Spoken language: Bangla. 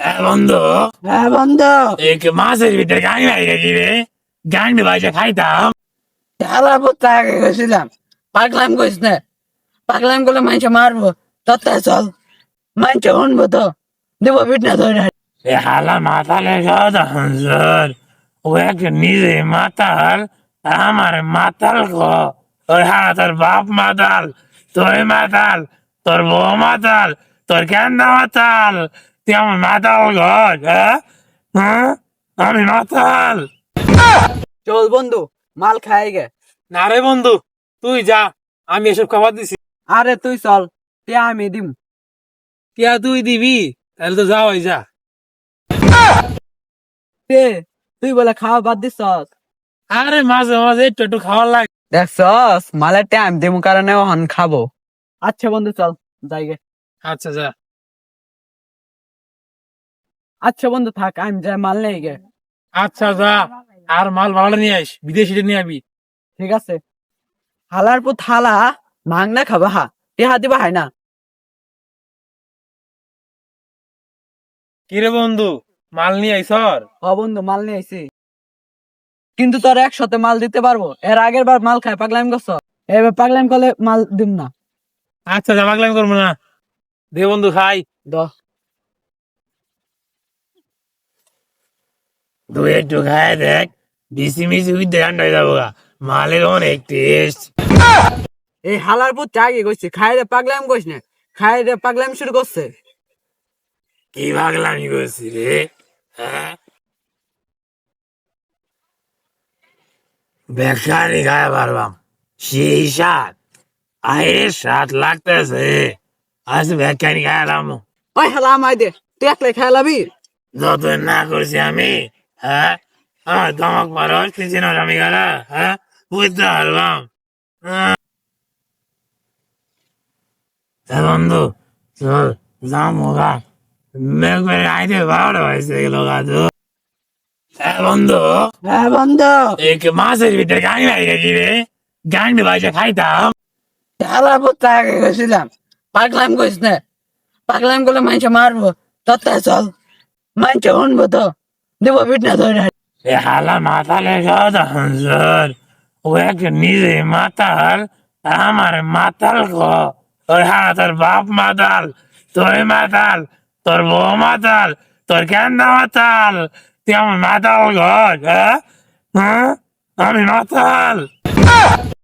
হ্যাঁ বন্ধু। হ্যাঁ বন্ধু। এক মাসের ভিতরে গাং নাই গেছি রে? গাং ভাইসা খাইতাম। খেলা পড়তে আগে গেছিলাম। পাগলাম কইস না। পাগলাম করলে মানুষ মারবো। তত্তা চল। মানুষ শুনব তো। দেবো পিঠনা ধরে এ হালা মাতালে কথা হনসর ও এক নিজে মাতাল। আমার মাতাল গো। ওই হালা তোর বাপ মাতাল। তোর মাতাল। তোর বউ মাতাল। তোর কেন্দা মাতাল? তুই আমার মাতাল ঘর হ্যাঁ? আমি মাতাল চল বন্ধু মাল খাই গে না রে বন্ধু তুই যা আমি এসব খাবার দিছি আরে তুই চল তে আমি দিম টিয়া তুই দিবি তাহলে তো যাওয়াই যা তুই বলে খাওয়া বাদ দিস আরে মাঝে মাঝে একটু একটু খাওয়ার লাগে দেখছস মালের টাইম দিমু কারণে হন খাব আচ্ছা বন্ধু চল যাই গে আচ্ছা যা আচ্ছা বন্ধু থাক আমি যাই মাল নেই গে আচ্ছা যা। আর মাল ভালো নিয়ে আইস বিদেশি নিয়ে আবি। ঠিক আছে। হালার পর থালা মাংনা খাবা হা। তে হাতে বা হাই না। কিরে বন্ধু মাল নিয়ে আইসর ও বন্ধু মাল নিয়ে আইছি। কিন্তু তোর একসাথে মাল দিতে পারব? এর আগের বার মাল খায় পাগলাম গছ এবার পাগলাম করলে মাল দিম না। আচ্ছা যা পাগলামি করব না। দে বন্ধু খাই। দ। তুই একটু খায় দেখ। বিসি মিসি উইথ ঠান্ডা হয়ে যাব। মালের অনেক টেস্ট এই হালার পুত চাগি কইছে? খাই রে পাগলাম কইস না। খাই রে পাগলাম শুরু করছে। কি ভাগলামি করছি রে? হ্যাঁ? বেকারি গায়ে পারবাম। সেই সাত আরে সাত লাগতেছে। আজ বেকারি লামো। ওই হালা আমায় দে। তুই একলাই খেলাবি যত না করছি আমি হ্যাঁ? আমার দমক পারো তুই চিনস আমি গালা হ্যাঁ? বুঝতে তা বন্ধু চল যাম হোগা মেঘ করে আইতে বারোটা হয়েছে গেল গাধু হ্যাঁ বন্ধু। হ্যাঁ বন্ধু। এক মাসের ভিতরে গাং নাই গেছি রে? গাং ভাইসা খাইতাম। হালার পুত আগে গেছিলাম। পাগলাম কইস না। পাগলাম করলে মানুষ মারবো। তত্তা চল। মানুষ শুনব তো। দেবো পিঠনা ধরে এ হালা মাতালে কথা হনসর ও এক নিজে মাতাল আর আমার মাতাল গো ওই হালা তোর বাপ মাতাল তোর মাতাল তোর বউ মাতাল তোর কেন্দা মাতাল তুই আমার মাতাল ঘর হ্যাঁ হ্যাঁ? আমি মাতাল